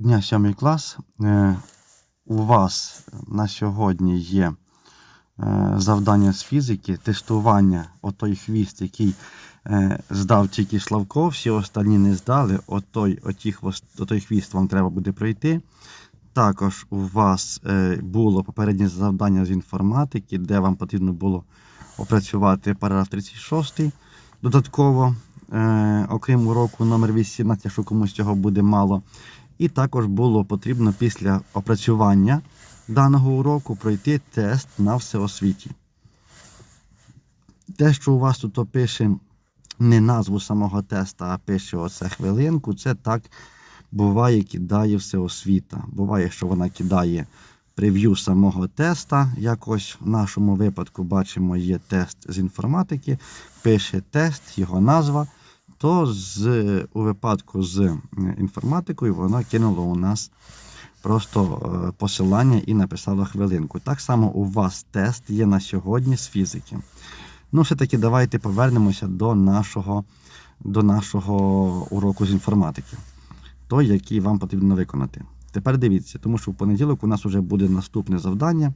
Дня 7 клас. Е, У вас на сьогодні є е, завдання з фізики, тестування отой хвіст, який е, здав тільки Славко, всі останні не здали. Отой, оті отой хвіст вам треба буде пройти. Також у вас було попереднє завдання з інформатики, де вам потрібно було опрацювати параграф 36 додатково, окрім уроку номер 18, якщо комусь цього буде мало. І також було потрібно після опрацювання даного уроку пройти тест на всеосвіті. Те, що у вас тут пише не назву самого теста, а пише оце хвилинку, це так буває, кидає всеосвіта. Буває, що вона кидає прев'ю самого теста. Якось в нашому випадку бачимо, є тест з інформатики, пише тест, його назва. То з, у випадку з е, інформатикою вона кинула у нас просто е, посилання і написала хвилинку. Так само у вас тест є на сьогодні з фізики. Ну, все-таки давайте повернемося до нашого, до нашого уроку з інформатики, той, який вам потрібно виконати. Тепер дивіться, тому що в понеділок у нас вже буде наступне завдання.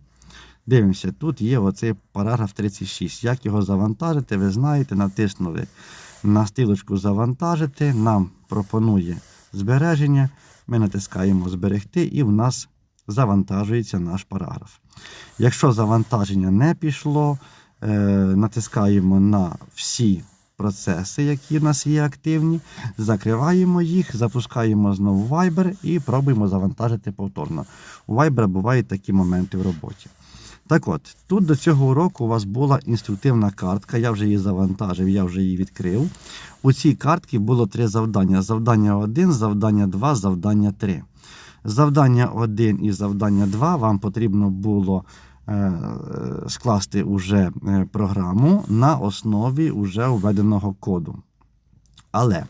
Дивимося, тут є оцей параграф 36. Як його завантажити, ви знаєте, натиснули на стрілочку завантажити, нам пропонує збереження. Ми натискаємо зберегти, і в нас завантажується наш параграф. Якщо завантаження не пішло, е, натискаємо на всі процеси, які в нас є активні, закриваємо їх, запускаємо знову Viber і пробуємо завантажити повторно. У Viber бувають такі моменти в роботі. Так от, тут до цього уроку у вас була інструктивна картка, я вже її завантажив, я вже її відкрив. У цій картці було три завдання: завдання 1, завдання 2, завдання 3. Завдання 1 і завдання 2 вам потрібно було е, скласти уже е, програму на основі уже введеного коду. Але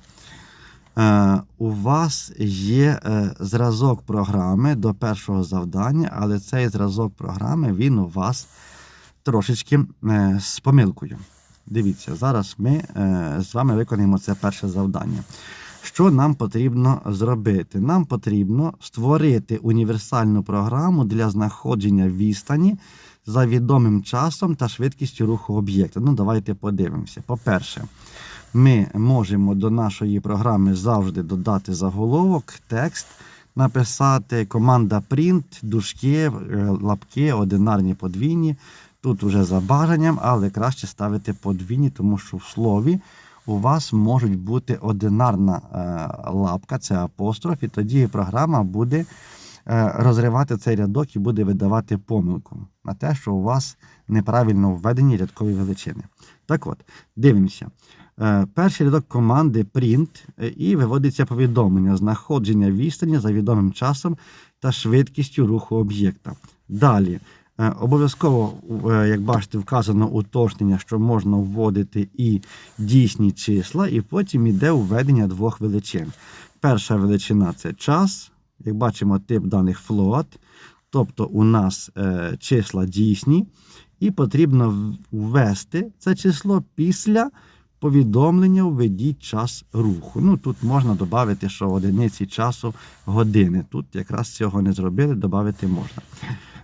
у вас є е, зразок програми до першого завдання, але цей зразок програми він у вас трошечки е, з помилкою. Дивіться, зараз ми е, з вами виконаємо це перше завдання. Що нам потрібно зробити? Нам потрібно створити універсальну програму для знаходження відстані за відомим часом та швидкістю руху об'єкта. Ну, давайте подивимося. По-перше, ми можемо до нашої програми завжди додати заголовок, текст, написати команда print, дужки, е, лапки, одинарні, подвійні. Тут уже за бажанням, але краще ставити подвійні, тому що в слові у вас можуть бути одинарна е, лапка, це апостроф, і тоді програма буде е, розривати цей рядок і буде видавати помилку на те, що у вас неправильно введені рядкові величини. Так от, дивимося. Е, Перший рядок команди print е, і виводиться повідомлення знаходження відстані за відомим часом та швидкістю руху об'єкта. Далі. Е, Обов'язково, як бачите, вказано уточнення, що можна вводити і дійсні числа, і потім йде введення двох величин. Перша величина це час, як бачимо, тип даних float, тобто у нас числа дійсні, і потрібно ввести це число після повідомлення введіть час руху. Ну тут можна додати, що одиниці часу години. Тут якраз цього не зробили, додати можна.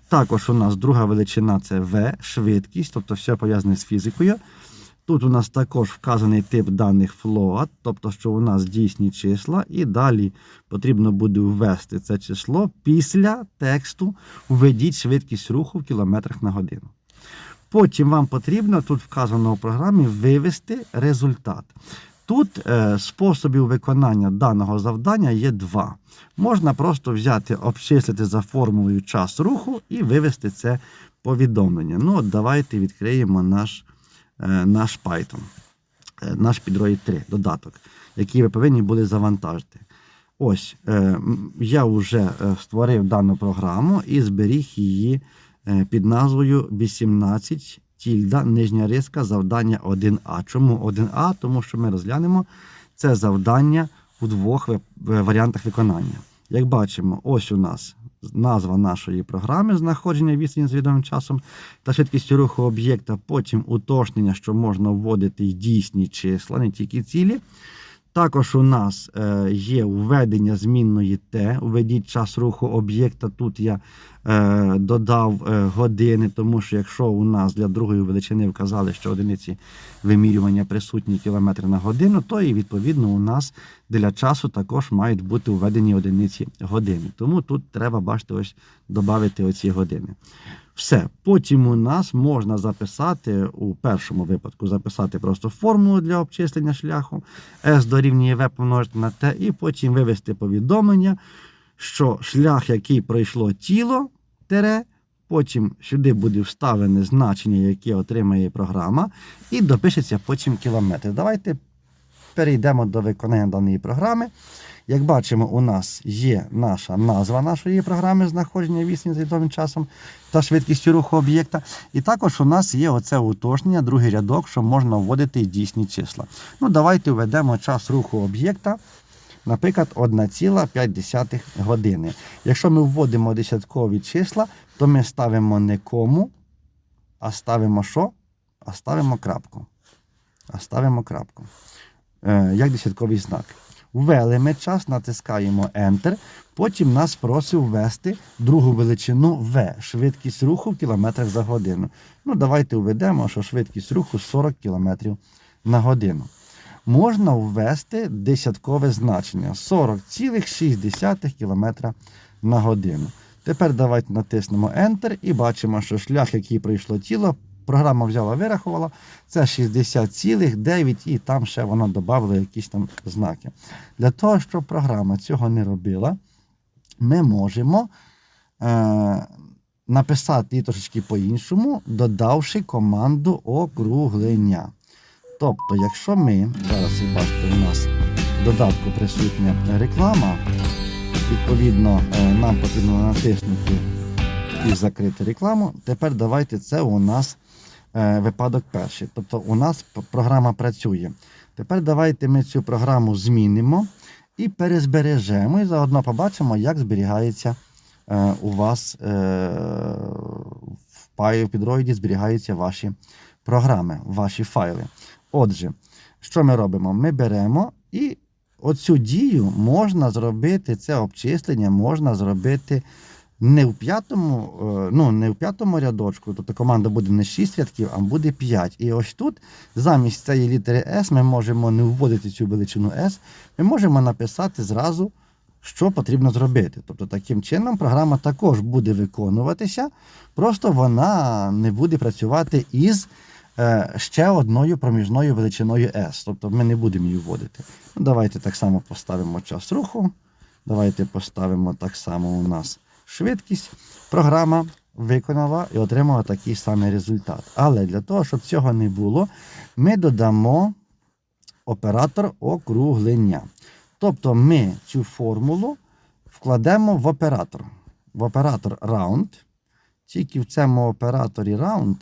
Також у нас друга величина це V, швидкість, тобто все пов'язане з фізикою. Тут у нас також вказаний тип даних float, тобто, що у нас дійсні числа, і далі потрібно буде ввести це число після тексту введіть швидкість руху в кілометрах на годину. Потім вам потрібно, тут вказано у програмі, вивести результат. Тут е, способів виконання даного завдання є два. Можна просто взяти, обчислити за формулою час руху і вивести це повідомлення. Ну, от давайте відкриємо наш, е, наш Python, е, наш Android 3 додаток, який ви повинні були завантажити. Ось, я вже створив дану програму і зберіг її під назвою 18 тільда нижня риска завдання 1А. Чому 1А? Тому що ми розглянемо це завдання у двох варіантах виконання. Як бачимо, ось у нас назва нашої програми знаходження відстані з відомим часом та швидкістю руху об'єкта, потім уточнення, що можна вводити дійсні числа, не тільки цілі. Також у нас е, є введення змінної Т. Введіть час руху об'єкта. Тут я е, додав е, години, тому що якщо у нас для другої величини вказали, що одиниці вимірювання присутні кілометри на годину, то і відповідно у нас для часу також мають бути введені одиниці години. Тому тут треба бачити, ось додати оці години. Все. Потім у нас можна записати у першому випадку записати просто формулу для обчислення шляху S дорівнює V помножити на T, і потім вивести повідомлення, що шлях, який пройшло тіло, тере, потім сюди буде вставлене значення, яке отримає програма, і допишеться потім кілометр. Давайте перейдемо до виконання даної програми. Як бачимо, у нас є наша назва нашої програми знаходження відстані за відомим часом та швидкістю руху об'єкта. І також у нас є оце уточнення, другий рядок, що можна вводити дійсні числа. Ну, давайте введемо час руху об'єкта, наприклад, 1,5 години. Якщо ми вводимо десяткові числа, то ми ставимо не кому, а ставимо що? А ставимо крапку. А ставимо крапку. Е, як десятковий знак. Ввели ми час, натискаємо Enter. Потім нас просив ввести другу величину V, швидкість руху в кілометрах за годину. Ну, давайте введемо, що швидкість руху 40 км на годину. Можна ввести десяткове значення 40,6 км на годину. Тепер давайте натиснемо Enter і бачимо, що шлях, який пройшло тіло, програма взяла, вирахувала, це 60,9 і там ще вона додавала якісь там знаки. Для того, щоб програма цього не робила, ми можемо е, написати її трошечки по-іншому, додавши команду округлення. Тобто, якщо ми, зараз ви бачите, у нас в додатку присутня реклама, відповідно, е, нам потрібно натиснути і закрити рекламу. Тепер давайте це у нас е, випадок перший. Тобто у нас програма працює. Тепер давайте ми цю програму змінимо і перезбережемо, і заодно побачимо, як зберігається е, у вас в підроїді зберігаються ваші програми, ваші файли. Отже, що ми робимо? Ми беремо і оцю дію можна зробити, це обчислення можна зробити не в п'ятому, е, ну не в п'ятому рядочку, тобто команда буде не 6 рядків, а буде 5. І ось тут замість цієї літери S ми можемо не вводити цю величину S, ми можемо написати зразу, що потрібно зробити. Тобто таким чином програма також буде виконуватися, просто вона не буде працювати із ще одною проміжною величиною S. Тобто ми не будемо її вводити. Ну, давайте так само поставимо час руху. Давайте поставимо так само у нас швидкість. Програма виконала і отримала такий самий результат. Але для того, щоб цього не було, ми додамо оператор округлення. Тобто ми цю формулу вкладемо в оператор. В оператор round. Тільки в цьому операторі round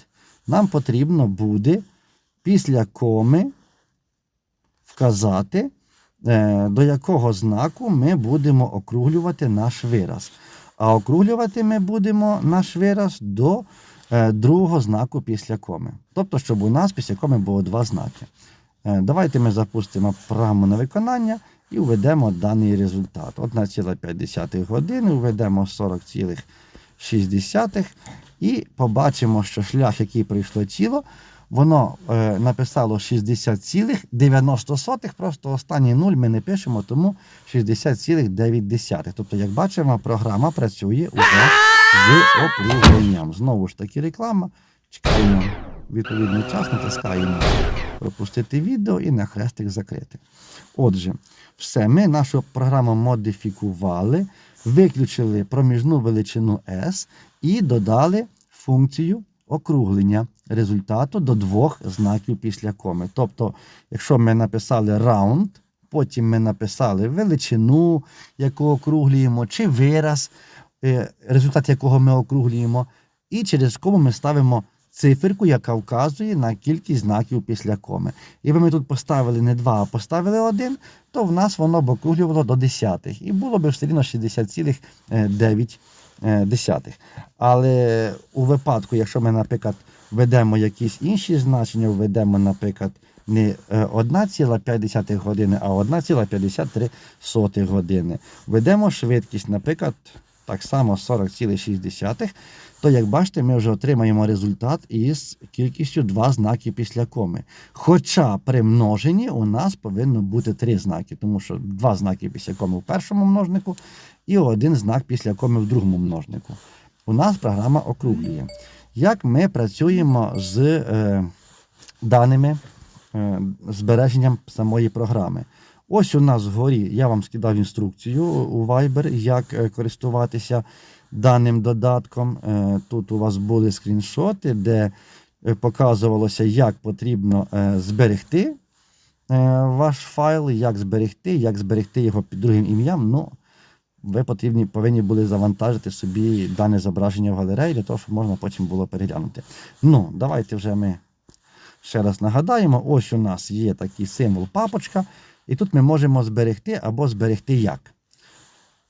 нам потрібно буде після коми вказати, е, до якого знаку ми будемо округлювати наш вираз. А округлювати ми будемо наш вираз до е, другого знаку після коми. Тобто, щоб у нас після коми було два знаки. Е, Давайте ми запустимо програму на виконання і введемо даний результат. 1,5 години, введемо 40,6 і побачимо, що шлях, який пройшло тіло, воно е, написало 60,90, просто останній нуль ми не пишемо, тому 60,9. Тобто, як бачимо, програма працює уже з округленням. Знову ж таки, реклама. Чекаємо відповідний час, натискаємо пропустити відео і на хрестик закрити. Отже, все, ми нашу програму модифікували, виключили проміжну величину S і додали функцію округлення результату до двох знаків після коми. Тобто, якщо ми написали round, потім ми написали величину, яку округлюємо, чи вираз, е, результат якого ми округлюємо, і через кому ми ставимо циферку, яка вказує на кількість знаків після коми. Якби ми тут поставили не 2, а поставили 1, то в нас воно б округлювало до десятих. І було б все рівно 60,9. Е, десятих. Але у випадку, якщо ми, наприклад, введемо якісь інші значення, введемо, наприклад, не е, 1,5 години, а 1,53 години. Введемо швидкість, наприклад, так само 40,6, то як бачите, ми вже отримаємо результат із кількістю 2 знаки після коми. Хоча при множенні у нас повинно бути 3 знаки, тому що 2 знаки після коми в першому множнику і один знак після коми в другому множнику. У нас програма округлює. Як ми працюємо з е, даними е, збереженням самої програми? Ось у нас вгорі я вам скидав інструкцію у Viber, як е, користуватися даним додатком. Е, Тут у вас були скріншоти, де е, показувалося, як потрібно зберегти ваш файл, як зберегти, як зберегти його під другим ім'ям. Ну, ви потрібні, повинні були завантажити собі дане зображення в галереї для того, щоб можна потім було переглянути. Ну, давайте вже ми ще раз нагадаємо: ось у нас є такий символ папочка, і тут ми можемо зберегти або зберегти як.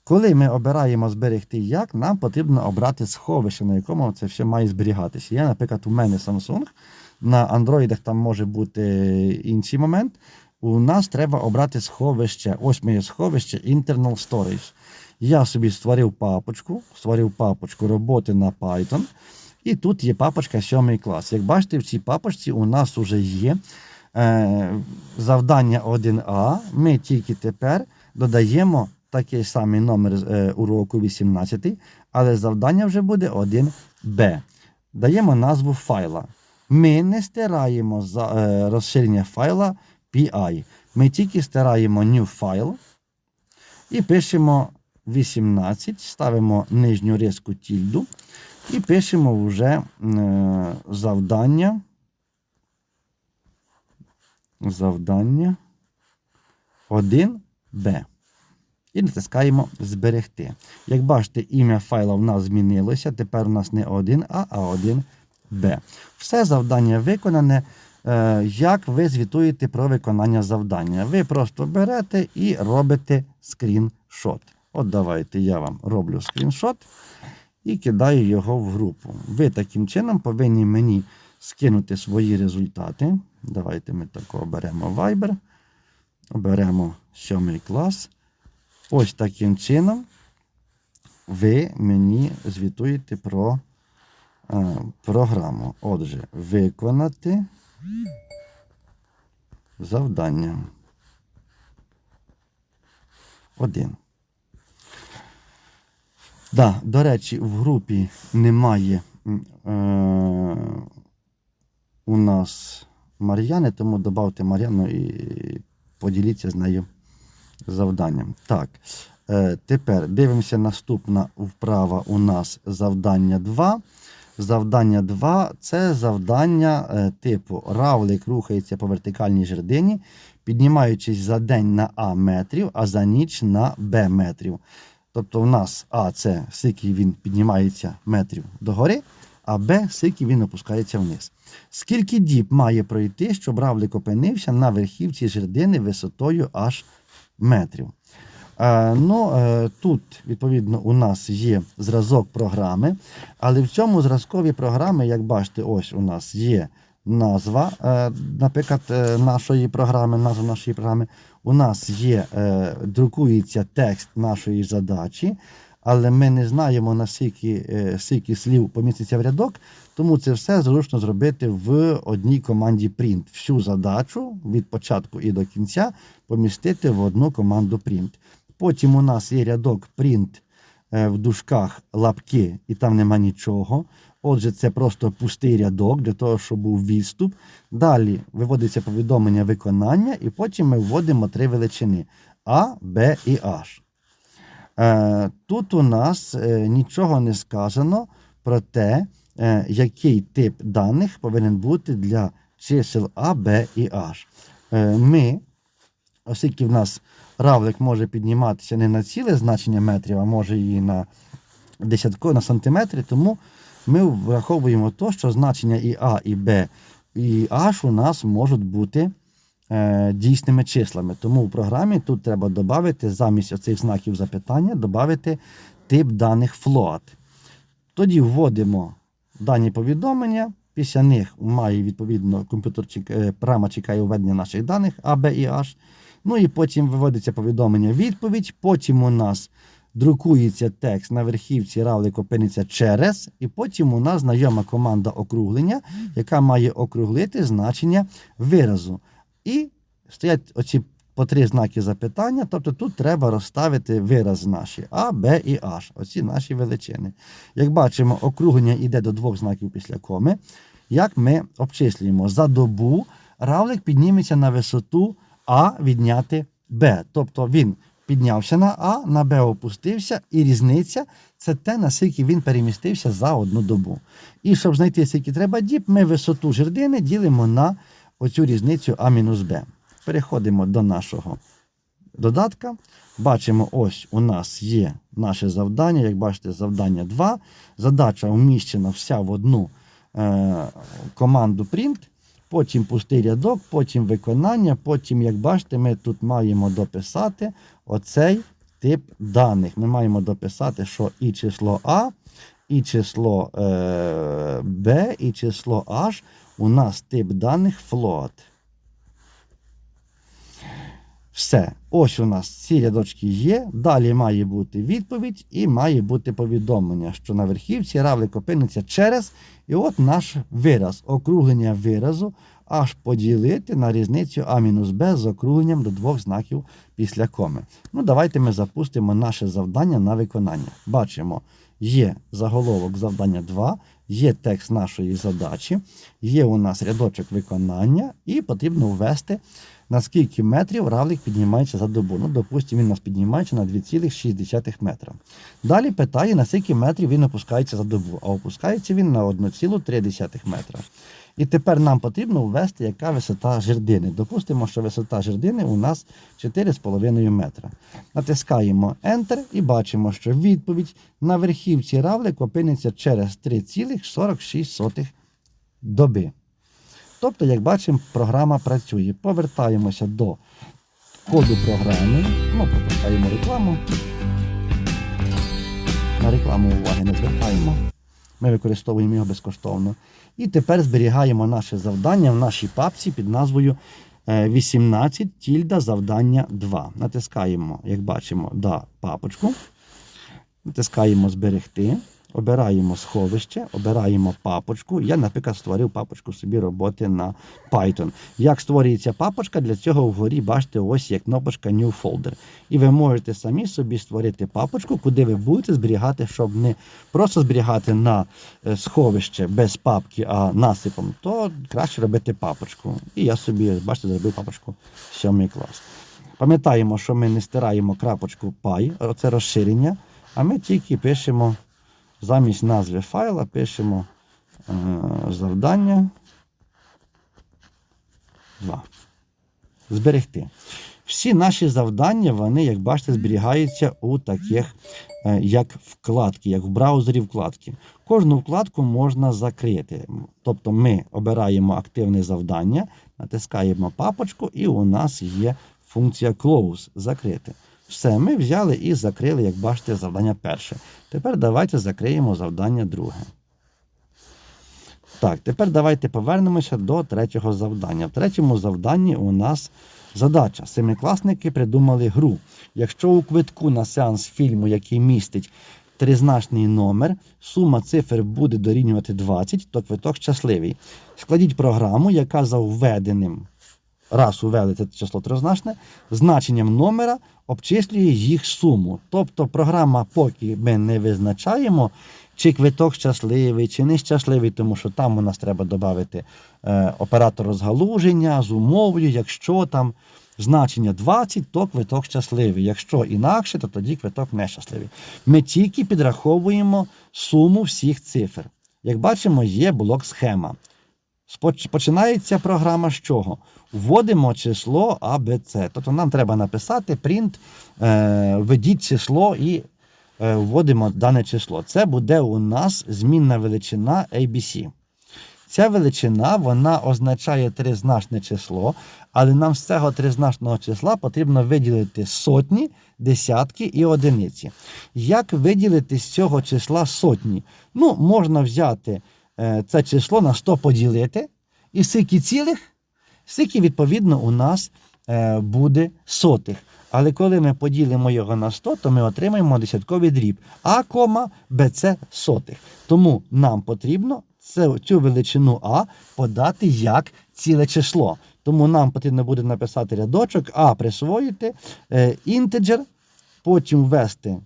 Коли ми обираємо зберегти як, нам потрібно обрати сховище, на якому це все має зберігатися. Я, наприклад, у мене Samsung, на Android там може бути інший момент. У нас треба обрати сховище. Ось моє сховище Internal Storage. Я собі створив папочку, створив папочку роботи на Python. І тут є папочка 7 клас. Як бачите, в цій папочці у нас вже є завдання 1А. Ми тільки тепер додаємо такий самий номер е, уроку 18, але завдання вже буде 1Б. Даємо назву файла. Ми не стираємо е, розширення файла PI. Ми тільки стираємо new file і пишемо 18, ставимо нижню риску тільду і пишемо вже е, завдання. Завдання 1Б. І натискаємо Зберегти. Як бачите, ім'я файла в нас змінилося. Тепер у нас не 1А, а 1Б. Все завдання виконане. Е, Як ви звітуєте про виконання завдання? Ви просто берете і робите скріншот. От давайте я вам роблю скріншот і кидаю його в групу. Ви таким чином повинні мені скинути свої результати. Давайте ми тако оберемо Viber, оберемо 7 клас. Ось таким чином ви мені звітуєте про е, програму. Отже, виконати завдання. Один. Да, до речі, в групі немає е, у нас Мар'яни, тому додавте Мар'яну і поділіться з нею завданням. Так, е, тепер дивимося наступна вправа у нас завдання 2. Завдання 2 це завдання е, типу равлик рухається по вертикальній жердині, піднімаючись за день на А метрів, а за ніч на Б метрів. Тобто у нас А це скільки він піднімається метрів догори, а Б скільки він опускається вниз. Скільки діб має пройти, щоб равлик опинився на верхівці жердини висотою аж метрів. Е, ну, е, тут, відповідно, у нас є зразок програми, але в цьому зразкові програми, як бачите, ось у нас є назва, е, наприклад, нашої програми, назва нашої програми. У нас є, друкується текст нашої задачі, але ми не знаємо, наскільки е, скільки слів поміститься в рядок, тому це все зручно зробити в одній команді print. Всю задачу від початку і до кінця помістити в одну команду print. Потім у нас є рядок print е, в дужках лапки, і там нема нічого. Отже, це просто пустий рядок для того, щоб був відступ. Далі виводиться повідомлення виконання, і потім ми вводимо три величини А, Б і H. Е, Тут у нас е, нічого не сказано про те, е, який тип даних повинен бути для чисел А, Б і H. Ми, оскільки в нас равлик може підніматися не на ціле значення метрів, а може і на десятко на сантиметри, тому ми враховуємо то, що значення і А, і Б, і H у нас можуть бути дійсними числами. Тому в програмі тут треба додати замість оцих знаків запитання, додати тип даних float. Тоді вводимо дані повідомлення, Після них має відповідно комп'ютер е, програма чекає введення наших даних А, Б і H. Ну і потім виводиться повідомлення відповідь. Потім у нас друкується текст на верхівці равлик опиниться через, і потім у нас знайома команда округлення, яка має округлити значення виразу. І стоять оці по три знаки запитання, тобто тут треба розставити вирази наші А, Б і H, оці наші величини. Як бачимо, округлення йде до двох знаків після коми. Як ми обчислюємо за добу, равлик підніметься на висоту А відняти Б. Тобто він піднявся на А, на Б опустився, і різниця це те, наскільки він перемістився за одну добу. І щоб знайти, скільки треба діб, ми висоту жердини ділимо на оцю різницю А-Б. Переходимо до нашого додатка. Бачимо, ось у нас є наше завдання. Як бачите, завдання 2. Задача вміщена вся в одну е, команду print, потім пустий рядок, потім виконання, потім, як бачите, ми тут маємо дописати оцей тип даних. Ми маємо дописати, що і число А, і число е, Б, і число H у нас тип даних float. Все, ось у нас ці рядочки є. Далі має бути відповідь і має бути повідомлення, що на верхівці равлик опиниться через. І от наш вираз, округлення виразу, аж поділити на різницю А-Б з округленням до двох знаків після коми. Ну, давайте ми запустимо наше завдання на виконання. Бачимо, є заголовок завдання 2, є текст нашої задачі, є у нас рядочок виконання, і потрібно ввести на скільки метрів равлик піднімається за добу. Ну, допустимо, він у нас піднімається на 2,6 метра. Далі питає, на скільки метрів він опускається за добу, а опускається він на 1,3 метра. І тепер нам потрібно ввести, яка висота жердини. Допустимо, що висота жердини у нас 4,5 метра. Натискаємо Enter і бачимо, що відповідь на верхівці равлик опиниться через 3,46 доби. Тобто, як бачимо, програма працює. Повертаємося до коду програми. Ну, пропускаємо рекламу. На рекламу уваги не звертаємо. Ми використовуємо його безкоштовно. І тепер зберігаємо наше завдання в нашій папці під назвою е, 18 тільда завдання 2. Натискаємо, як бачимо, да, папочку. Натискаємо зберегти. Обираємо сховище, обираємо папочку. Я, наприклад, створив папочку собі роботи на Python. Як створюється папочка, для цього вгорі бачите, ось є кнопочка New Folder. І ви можете самі собі створити папочку, куди ви будете зберігати, щоб не просто зберігати на е, сховище без папки, а насипом, то краще робити папочку. І я собі, бачите, зробив папочку 7 клас. Пам'ятаємо, що ми не стираємо крапочку py, це розширення, а ми тільки пишемо. Замість назви файла пишемо е, завдання 2. Зберегти. Всі наші завдання, вони, як бачите, зберігаються у таких, е, як вкладки, як в браузері вкладки. Кожну вкладку можна закрити. Тобто ми обираємо активне завдання, натискаємо папочку, і у нас є функція Close закрити. Все, ми взяли і закрили, як бачите, завдання перше. Тепер давайте закриємо завдання друге. Так, тепер давайте повернемося до третього завдання. В третьому завданні у нас задача. Семикласники придумали гру. Якщо у квитку на сеанс фільму, який містить тризначний номер, сума цифр буде дорівнювати 20, то квиток щасливий. Складіть програму, яка за введеним раз увели це число тризначне, значенням номера обчислює їх суму. Тобто програма, поки ми не визначаємо, чи квиток щасливий, чи нещасливий, тому що там у нас треба додати е, оператор розгалуження з умовою, якщо там значення 20, то квиток щасливий. Якщо інакше, то тоді квиток нещасливий. Ми тільки підраховуємо суму всіх цифр. Як бачимо, є блок схема. Починається програма з чого? Вводимо число ABC. Тобто нам треба написати print, е, введіть число і е, вводимо дане число. Це буде у нас змінна величина ABC. Ця величина вона означає тризначне число, але нам з цього тризначного числа потрібно виділити сотні, десятки і одиниці. Як виділити з цього числа сотні? Ну, можна взяти це число на 100 поділити, і скільки цілих, скільки, відповідно, у нас е, буде сотих. Але коли ми поділимо його на 100, то ми отримаємо десятковий дріб. А, кома, БЦ сотих. Тому нам потрібно цю величину А подати як ціле число. Тому нам потрібно буде написати рядочок, А присвоїти, е, інтеджер, потім ввести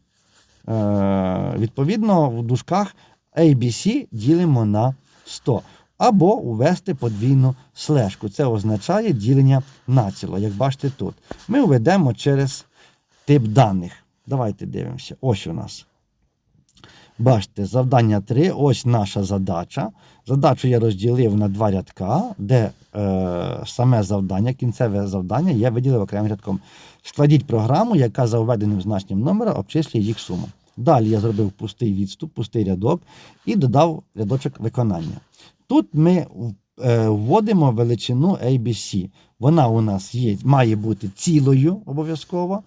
е, відповідно в дужках ABC ділимо на 100. Або ввести подвійну слежку. Це означає ділення націло, як бачите тут. Ми введемо через тип даних. Давайте дивимося. Ось у нас. Бачите, завдання 3, ось наша задача. Задачу я розділив на два рядка, де е, саме завдання, кінцеве завдання я виділив окремим рядком. Складіть програму, яка за введеним значенням номера обчислює їх суму. Далі я зробив пустий відступ, пустий рядок і додав рядочок виконання. Тут ми е, вводимо величину ABC. Вона у нас є, має бути цілою обов'язково.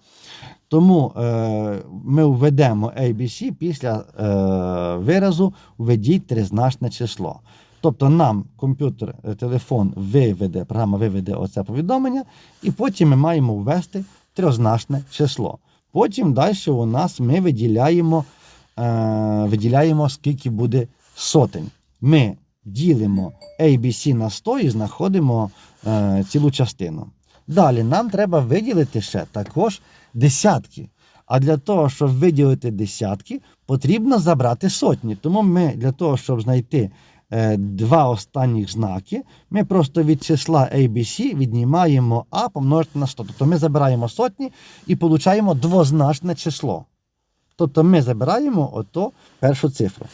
Тому е, ми введемо ABC після е, виразу введіть тризначне число. Тобто нам комп'ютер, е, телефон виведе, програма виведе оце повідомлення, і потім ми маємо ввести трьозначне число. Потім далі у нас ми виділяємо, е, виділяємо скільки буде сотень. Ми ділимо ABC на 100 і знаходимо е, цілу частину. Далі нам треба виділити ще також десятки. А для того, щоб виділити десятки, потрібно забрати сотні. Тому ми для того, щоб знайти два останніх знаки, ми просто від числа ABC віднімаємо А помножити на 100. Тобто ми забираємо сотні і получаємо двозначне число. Тобто ми забираємо ото першу цифру.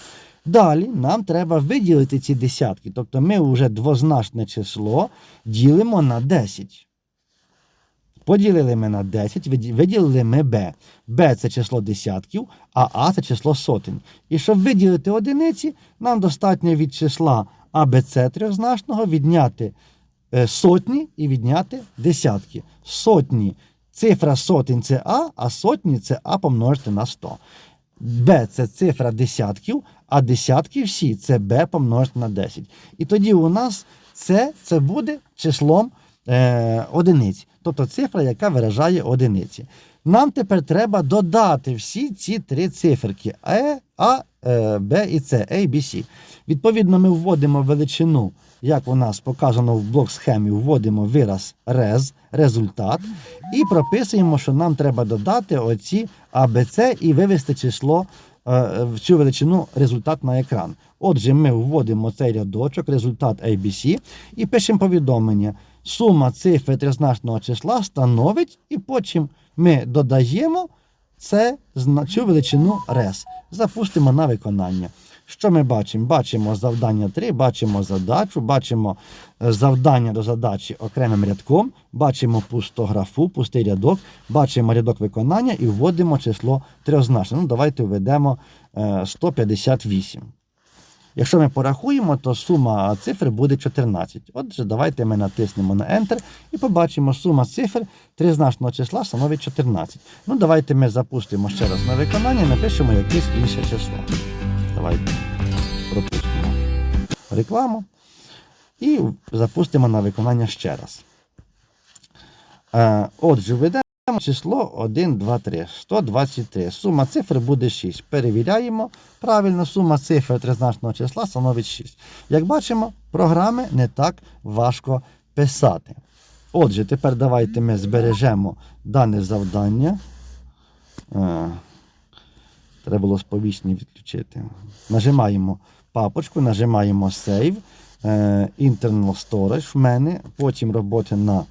Далі нам треба виділити ці десятки. Тобто ми вже двозначне число ділимо на 10. Поділили ми на 10, виділили ми b. b це число десятків, а а це число сотень. І щоб виділити одиниці, нам достатньо від числа ABC трьохзначного відняти е, сотні і відняти десятки. Сотні. Цифра сотень це А, а сотні це А помножити на 100. Б це цифра десятків, а десятки всі це Б помножити на 10. І тоді у нас це, це буде числом е, одиниць, тобто цифра, яка виражає одиниці. Нам тепер треба додати всі ці три циферки А, е, Б і С, A, B, C. Відповідно, ми вводимо величину, як у нас показано в блок схемі, вводимо вираз рез, результат, і прописуємо, що нам треба додати оці А, Б, С і вивести число е, в цю величину результат на екран. Отже, ми вводимо цей рядочок, результат ABC, і пишемо повідомлення. Сума цифр тризначного числа становить, і потім ми додаємо це, цю величину res. Запустимо на виконання. Що ми бачимо? Бачимо завдання 3, бачимо задачу, бачимо е, завдання до задачі окремим рядком, бачимо пусту графу, пустий рядок, бачимо рядок виконання і вводимо число трьохзначне. Ну, давайте введемо е, 158. Якщо ми порахуємо, то сума цифр буде 14. Отже, давайте ми натиснемо на Enter і побачимо, сума цифр тризначного числа становить 14. Ну, давайте ми запустимо ще раз на виконання і напишемо якесь інше число. Давайте пропустимо рекламу і запустимо на виконання ще раз. Е, Отже, введемо число 1, 2, 3, 123. Сума цифр буде 6. Перевіряємо. Правильно, сума цифр тризначного числа становить 6. Як бачимо, програми не так важко писати. Отже, тепер давайте ми збережемо дане завдання. Е, Треба було сповіщення відключити. Нажимаємо папочку, нажимаємо Save, е, Internal Storage в мене, потім роботи на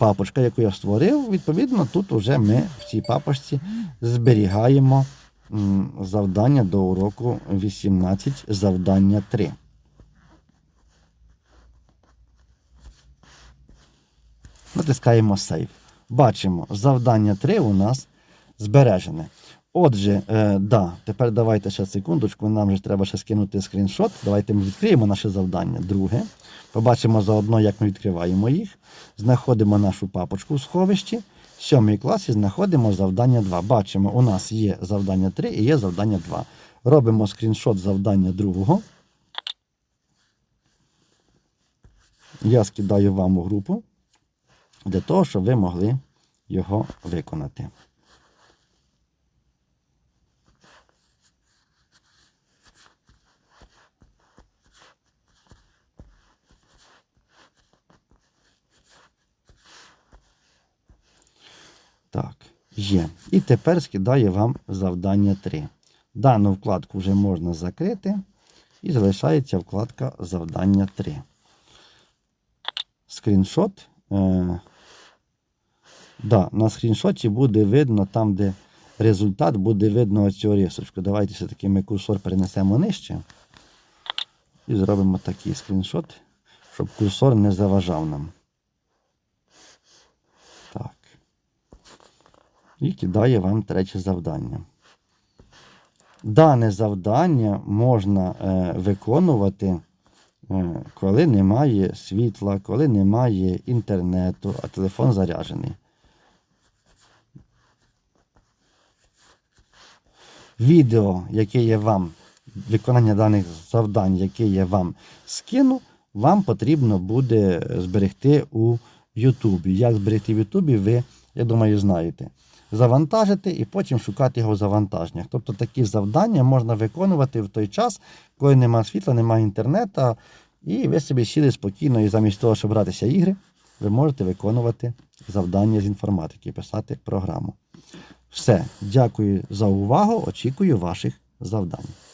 папочка, яку я створив. Відповідно, тут вже ми в цій папочці зберігаємо завдання до уроку 18, завдання 3. Натискаємо Save. Бачимо, завдання 3 у нас збережене. Отже, е, да, тепер давайте ще секундочку, нам же треба ще скинути скріншот. Давайте ми відкриємо наше завдання. Друге. Побачимо заодно, як ми відкриваємо їх. Знаходимо нашу папочку в сховищі. В сьомій класі знаходимо завдання 2. Бачимо, у нас є завдання 3 і є завдання 2. Робимо скріншот завдання другого. Я скидаю вам у групу для того, щоб ви могли його виконати. Є. І тепер скидаю вам завдання 3. Дану вкладку вже можна закрити. І залишається вкладка завдання 3. Скріншот. Е, да, на скріншоті буде видно там, де результат, буде видно оцю рисочку. Давайте все-таки ми курсор перенесемо нижче. І зробимо такий скріншот, щоб курсор не заважав нам. І кидає вам третє завдання. Дане завдання можна е, виконувати, е, коли немає світла, коли немає інтернету, а телефон заряджений. Відео, яке я вам, виконання даних завдань, яке я вам скину, вам потрібно буде зберегти у Ютубі. Як зберегти в Ютубі, ви, я думаю, знаєте завантажити і потім шукати його в завантаженнях. Тобто такі завдання можна виконувати в той час, коли немає світла, немає інтернету, і ви собі сіли спокійно, і замість того, щоб гратися ігри, ви можете виконувати завдання з інформатики, писати програму. Все, дякую за увагу. Очікую ваших завдань.